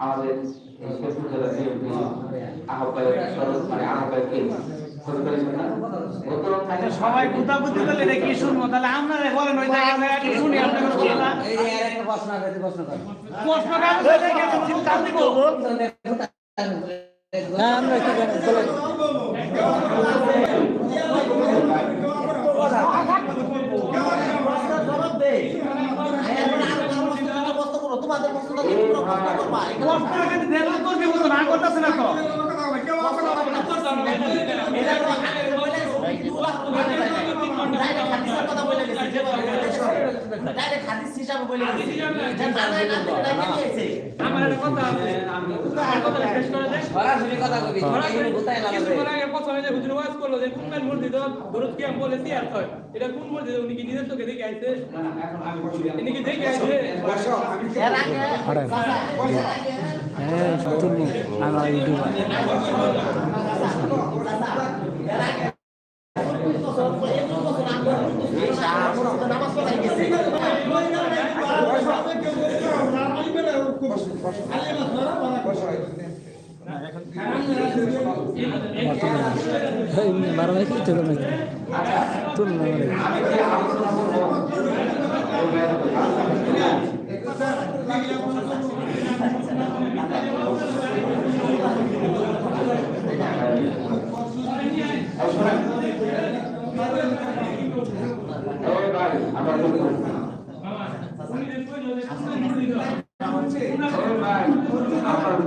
আমাদের সবাই কুতাকুতি করলে এটা কি শুনব? তাহলে আপনারা বলেন ওই শুনি আপনার প্রশ্ন প্রশ্ন প্রশ্ন হ্যাঁ আমরা কি? প্রশ্ন আমার কথা আমি কথা শেষ করে সরাসরি কথা কবি সরাসরি কোথায় কিছুক্ষণ লাগাবে আগে প্রথমে যে হুজুর ওয়াজ করল যে কোন মসজিদ দরুদ কিয়াম বলে সিয়ার হয়। এটা কোন মসজিদ? উনি কি নিজের চোখে দেখে আইছে? উনি কি দেখে আইছে? হ্যাঁ তুমি আমার ইউটিউবার মারা ভাই কিছু তো নাকি তুল আমার